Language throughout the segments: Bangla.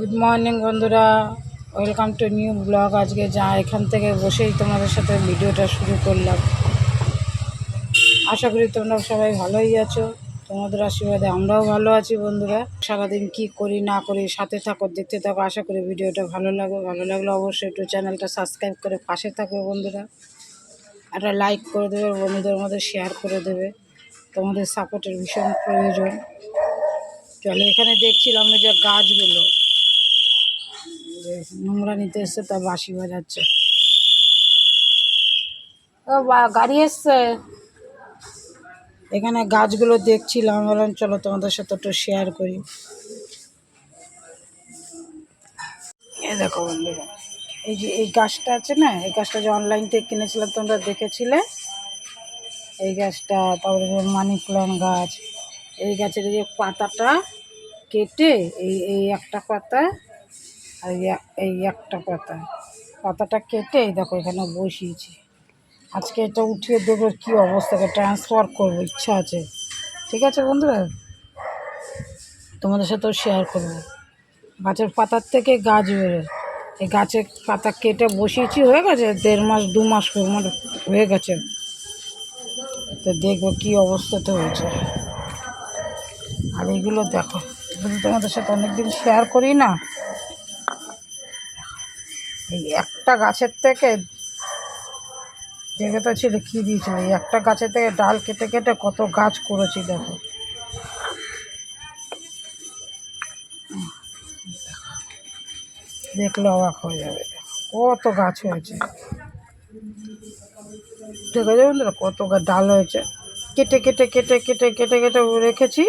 গুড মর্নিং বন্ধুরা। ওয়েলকাম টু নিউ ব্লগ আজকে যা এখান থেকে বসেই তোমাদের সাথে ভিডিওটা শুরু করলাম। আশা করি তোমরা সবাই ভালোই আছো। তোমাদের আশীর্বাদে আমরাও ভালো আছি, বন্ধুরা। সারাদিন কি করি, না করি, সাথে থাকো, দেখতে থাকো। আশা করি ভিডিওটা ভালো লাগবে। ভালো লাগলে অবশ্যই একটু চ্যানেলটা সাবস্ক্রাইব করে পাশে থাকবে বন্ধুরা। একটা লাইক করে দেবে, বন্ধুদের মধ্যে শেয়ার করে দেবে। তোমাদের সাপোর্টের ভীষণ প্রয়োজন। চলো, এখানে দেখছিলাম যে গাছগুলো। নোংরা নিতে এসছে তা বাঁশি বাজাচ্ছে। ও বা, গাড়ি এসছে? এখানে গাছগুলো দেখছিলাম বললাম, চলো তোমাদের সাথে একটু শেয়ার করি। এ দেখো বন্ধুরা, এই যে এই গাছটা আছে না, এই গাছটা যে অনলাইন থেকে কিনেছিলাম তোমরা দেখেছিলে? এই গাছটা, তারপরে মানি প্লান্ট গাছ, এই গাছের যে পাতাটা কেটে, এই এই একটা পাতা আর এই এক- এই একটা পাতা। পাতাটা কেটে এই দেখো এখানে বসিয়েছি। আজকে এটা উঠিয়ে দেবো কী অবস্থাকে ট্রান্সফার করব, ইচ্ছা আছে। ঠিক আছে বন্ধুরা তোমাদের সাথেও শেয়ার করব। গাছের পাতার থেকে গাছ বেরোয় এই গাছের পাতা কেটে বসিয়েছি, হয়ে গেছে? দেড় মাস, দু মাস মানে হয়ে গেছে। তো দেখব কী অবস্থাতে হয়েছে। আর এগুলো দেখো। তোমাদের সাথে অনেকদিন শেয়ার করি না এই একটা গাছের থেকে দেখে তো ছিল কী দিয়েছিল এই একটা গাছের থেকে ডাল কেটে কেটে কত গাছ করেছি দেখো। দেখলে অবাক হয়ে যাবে। কত গাছ হয়েছে। ঠিক আছে কত ডাল হয়েছে। কেটে কেটে কেটে কেটে কেটে কেটে রেখেছি।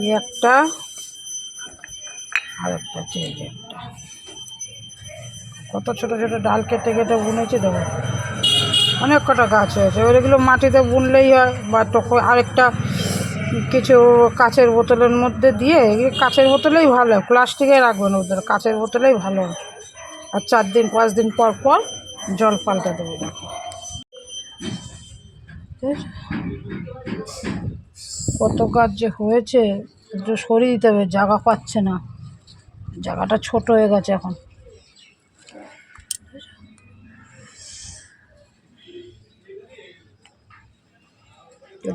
এই একটা, আর একটা হচ্ছে এই যে একটা। কত ছোট ছোট ডাল কেটে কেটে বুনেছি, দেখো। অনেক কটা গাছ হয়েছে। এগুলো মাটিতে বুনলেই হয়, বা টকো আরেকটা কিছু কাচের বোতলের মধ্যে দিয়ে কাচের বোতলেই ভালো হয়। প্লাস্টিকে রাখবেন ওদের, কাচের বোতলেই ভালো হয়। আর চার দিন, পাঁচ দিন পর পর জল পাল্টে দেবো। কত কাজ যে হয়েছে, একটু সরিয়ে দিতে হবে, জায়গা পাচ্ছে না। জায়গাটা ছোট হয়ে গেছে এখন।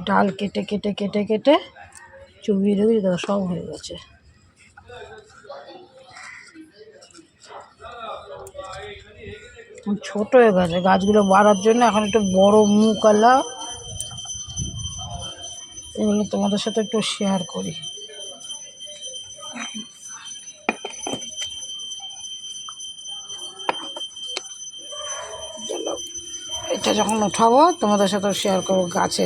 ডাল কেটে কেটে কেটে কেটে চুবিয়ে রেখে দাও, সব হয়ে গেছে। ছোট হয়ে গেছে। গাছগুলো বাড়ার জন্য এখন একটু বড় মুখ আলা এগুলো তোমাদের সাথে একটু শেয়ার করি। এটা যখন উঠাবো, তোমাদের সাথে শেয়ার করব গাছে।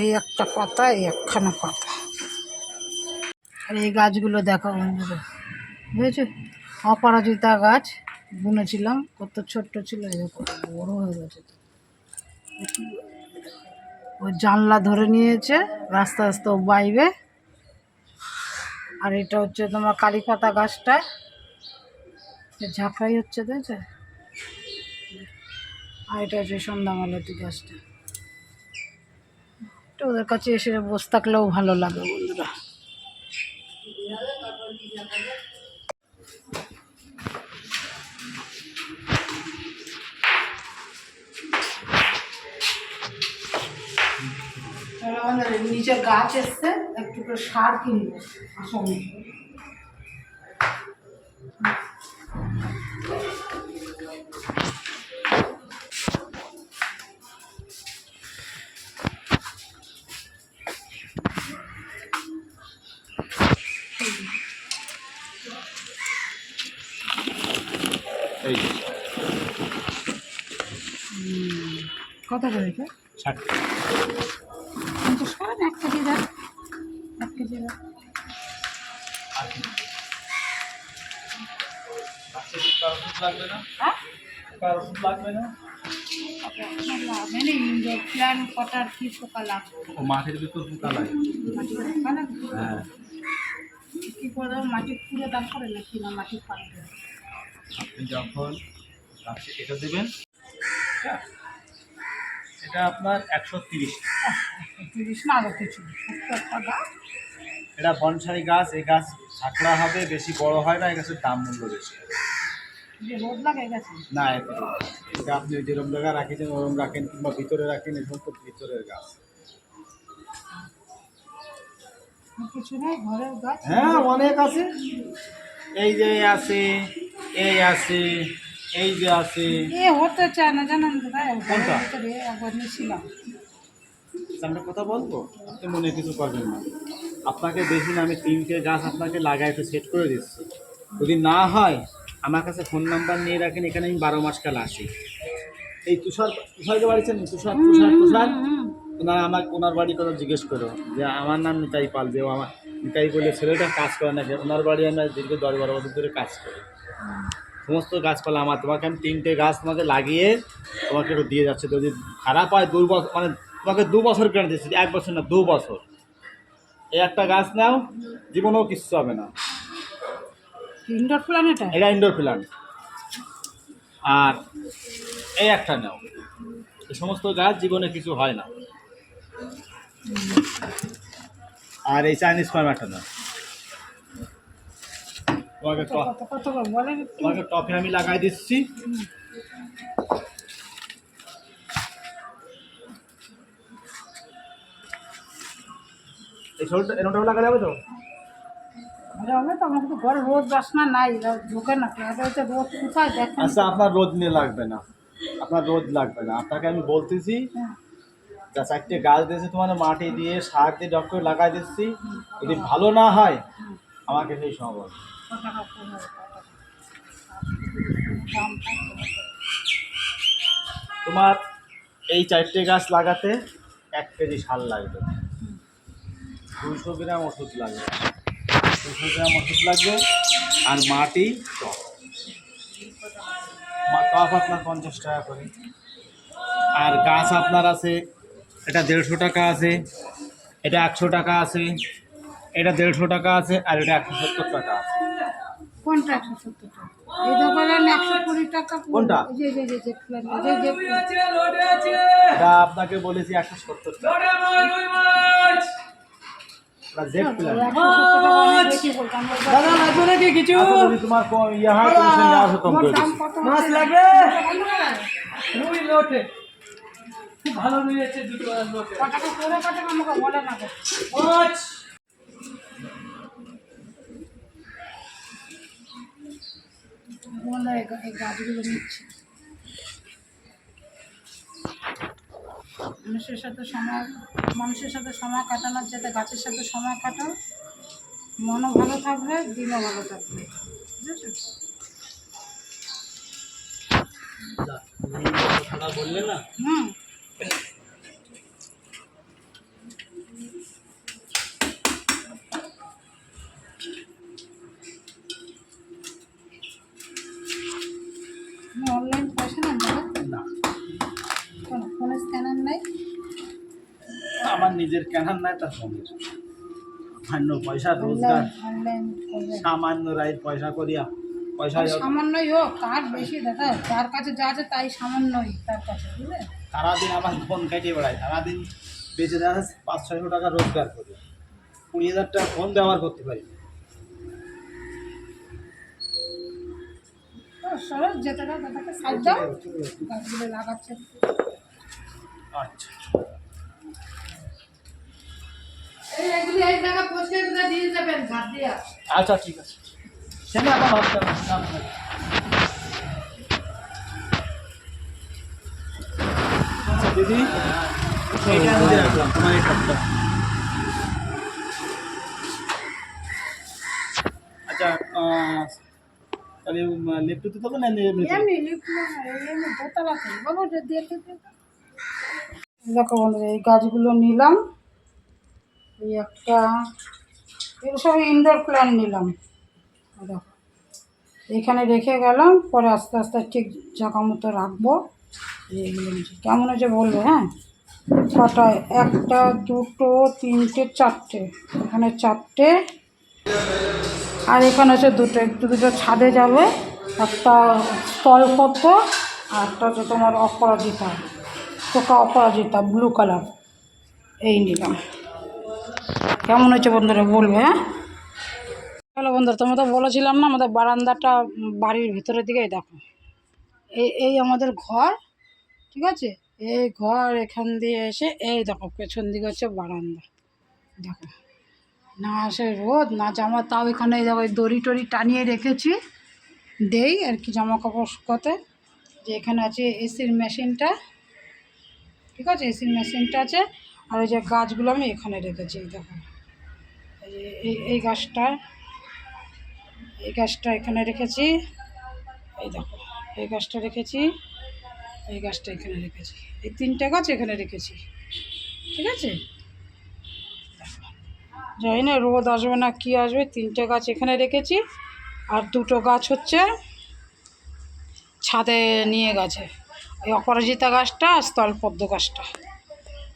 এই একটা পাতা, এই একখানা পাতা। আর এই গাছগুলো দেখো, বন্ধুরা। বুঝেছ? অপরাজিতা গাছ, বুনেছিলাম, কত ছোট্ট ছিল দেখো বড় হয়ে গেছে। ওই জানলা ধরে নিয়েছে, রাস্তা আস্তে ও বাইবে। আর এটা হচ্ছে তোমার কালীপাতা পাতা গাছটা। ঝাঁকড়াই হচ্ছে, দেখছে? আর এটা হচ্ছে সন্ধ্যামালতি গাছটা। ওদের কাছে এসে বসে থাকলেও ভালো লাগে বন্ধুরা। নিচে গাছ এসছে একটু করে সার কিনবো এই কত করে এটা? ষাট। পঞ্চাশ করে এক কেজি এক কেজি ও মাঠের ভিতর পোকা লাগে হ্যাঁ কী করে মাটি খুঁড়ে তারপরে নাকি না মাটি পাল্টে আপনি যখন এটা দেবেন এটা আপনার একশো তিরিশ। তিরিশ না আরও কিছু একটা গাছ এটা বনসাই গাছ এই গাছ ঝাঁকড়া হবে বেশি বড় হয় না এই গাছের দাম মূল্য বেশি। যে রোদ লাগে গেছে? না এটা আপনি জায়গায় রাখেছেন ওরকম রাখেন কিংবা ভিতরে রাখেন এই সমস্ত ভিতরের গাছ। কিছু নেই ঘরের গাছ? হ্যাঁ অনেক আছে। এই যে আছে এই আছে এই যে আছে। এ হতে চায় না জানেন একবার নিয়েছিলাম। আমরা কথা বলব? আপনি মনে কিছু করবেন না। আপনাকে বেশি না আমি তিনটে গাছ আপনাকে লাগাইতে সেট করে দিচ্ছি। যদি না হয় আমার কাছে ফোন নাম্বার নিয়ে রাখেন এখানে আমি বারো মাস কাল আসি এই তুষার তুষারকে বাড়ি চেনেন তুষার তুষার? তুষার ওনার আমার ওনার বাড়ি কথা জিজ্ঞেস করো যে আমার নাম নিতাই পাল যে আমার নিতাই বলে ছেলেটা কাজ করে নাকি ওনার বাড়ি আমরা দীর্ঘ দশ বারো বছর ধরে কাজ করি। সমস্ত গাছপালা আমার তোমাকে আমি তিনটে গাছ তোমাকে লাগিয়ে তোমাকে একটু দিয়ে যাচ্ছে। যদি খারাপ হয় দুর্বল মানে তোমাকে দু বছর কেন দিচ্ছি এক বছর না দু বছর। এই একটা গাছ নাও জীবনেও কিচ্ছু হবে না। ইনডোর প্ল্যান এটা? এটা ইনডোর প্ল্যান্ট আর এই একটা নাও। এই সমস্ত গাছ জীবনে কিছু হয় না। আর এই চাইনিজ ফার্ম একটা নাও। তোমাকে তোমাকে টপে আমি লাগাই দিচ্ছি। এই ছোটটা এরকম লাগা যাবে তো? হবে তো ঘরে রোদ বাসনা নাই ঢোকে না হচ্ছে রোদ কোথায় দেখেন? আচ্ছা আপনার রোদ নিয়ে লাগবে না। আপনার রোদ লাগবে না। আপনাকে আমি বলতেছি হ্যাঁ। যা চারটে গাছ দিয়েছি তোমার মাটি দিয়ে সার দিয়ে ডক করে লাগাই দিচ্ছি। যদি ভালো না হয় আমাকে সেই থাকবে। তোমার এই চারটে গাছ লাগাতে এক কেজি সার লাগবে। দুশো গ্রাম ওষুধ লাগবে দুশো গ্রাম ওষুধ লাগবে আর মাটি টপ টপ আপনার পঞ্চাশ টাকা করে। আর গাছ আপনার আছে এটা দেড়শো টাকা আছে এটা একশো টাকা আছে এটা দেড়শো টাকা আছে আর এটা একশো সত্তর টাকা আছে। কোনটা একশো সত্তর টাকা? এই একশো কুড়ি টাকা কোনটা? এটা আপনাকে বলেছি একশো সত্তর টাকা। দাদা লাগবে নাকি কিছু? আচ্ছা, তোমার কো- ইয়ে হয় তুমি সেই নেওয়া খতম ওর করে দাম দিচ্ছি। কত মাছ লাগবে? রুই লোটে। খুব ভালো রুই আছে দুটো লোটে। ক করে ক আমাকে বলে না গো। বলে এই গাছগুলো নিচ্ছে। মানুষের সাথে সময় মানুষের সাথে সময় কাটানোর যাতে গাছের সাথে সময় কাটাও। মনও ভালো থাকবে দিনও ভালো থাকবে। বুঝেছ? বললে না হুম। নিজের কেনার নাই তার সঙ্গে সামান্য পয়সা রোজগার সামান্য রাইট পয়সা করিয়া পয়সা সামান্যই হোক তার বেশি দাদা যার কাছে যা আছে তাই সামান্যই তার কাছে বুঝলে? সারাদিন আমার ফোন কেটে বেড়ায় সারাদিন বেঁচে দেখা পাঁচ ছয়শো টাকা রোজগার করি। কুড়ি হাজার টাকা ফোন ব্যবহার করতে পারি যেতে দাদাকে সাইড দাও। গাছগুলো লাগাচ্ছে। আচ্ছা। দিয়া আচ্ছা ঠিক আছে। সেটা ভাবতে হবে না। আচ্ছা দিদি। এইটা আমি রাখলাম তোমার এই কাপটা আচ্ছা তাহলে না এমনি না, এমনি বাবু দিয়ে দেখো বন্ধুরা এই গাছগুলো নিলাম। এই একটা এগুলো সব ইনডোর প্ল্যান্ট নিলাম দেখো। এখানে রেখে গেলাম, পরে আস্তে আস্তে ঠিক জায়গা মতো রাখব। কেমন হয়েছে বলবে হ্যাঁ? কটায় একটা, দুটো, তিনটে, চারটে। এখানে চারটে। আর এখানে হচ্ছে দুটো। একটু দুটো ছাদে যাবে। একটা স্থলপদ্ম আর একটা হচ্ছে তোমার অপরাজিতা। পোকা অপরাজিতা ব্লু কালার এই নিলাম। কেমন হয়েছে বন্ধুরা বলবে হ্যাঁ? হ্যালো বন্ধুরা তোমরা তো বলেছিলাম না, আমাদের বারান্দাটা বাড়ির ভিতরের দিকেই দেখো। এই এই আমাদের ঘর, ঠিক আছে? এই ঘর এখান দিয়ে এসে, এই দেখো, পেছন দিকে হচ্ছে বারান্দা। দেখো, না আসে রোদ, না জামা, তাও এখানে দেখো দড়ি টড়ি টানিয়ে রেখেছি। দেই আর কি জামা কাপড় শুকোতে। যে এখানে আছে এসির মেশিনটা, ঠিক আছে? এসির মেশিনটা আছে। আর ওই যে গাছগুলো আমি এখানে রেখেছি দেখো। এই, এই- গাছটা, এই গাছটা এখানে রেখেছি, এই দেখো, এই গাছটা রেখেছি, এই গাছটা এখানে রেখেছি। এই তিনটে গাছ এখানে রেখেছি, ঠিক আছে? জানি না, রোদ আসবে না কি আসবে, তিনটে গাছ এখানে রেখেছি, আর দুটো গাছ হচ্ছে ছাদে নিয়ে গেছে। এই অপরাজিতা গাছটা আর স্থলপদ্ম গাছটা।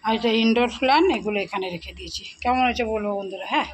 আর এটা ইনডোর প্ল্যান এগুলো এখানে রেখে দিয়েছি। কেমন হয়েছে বলব বন্ধুরা হ্যাঁ?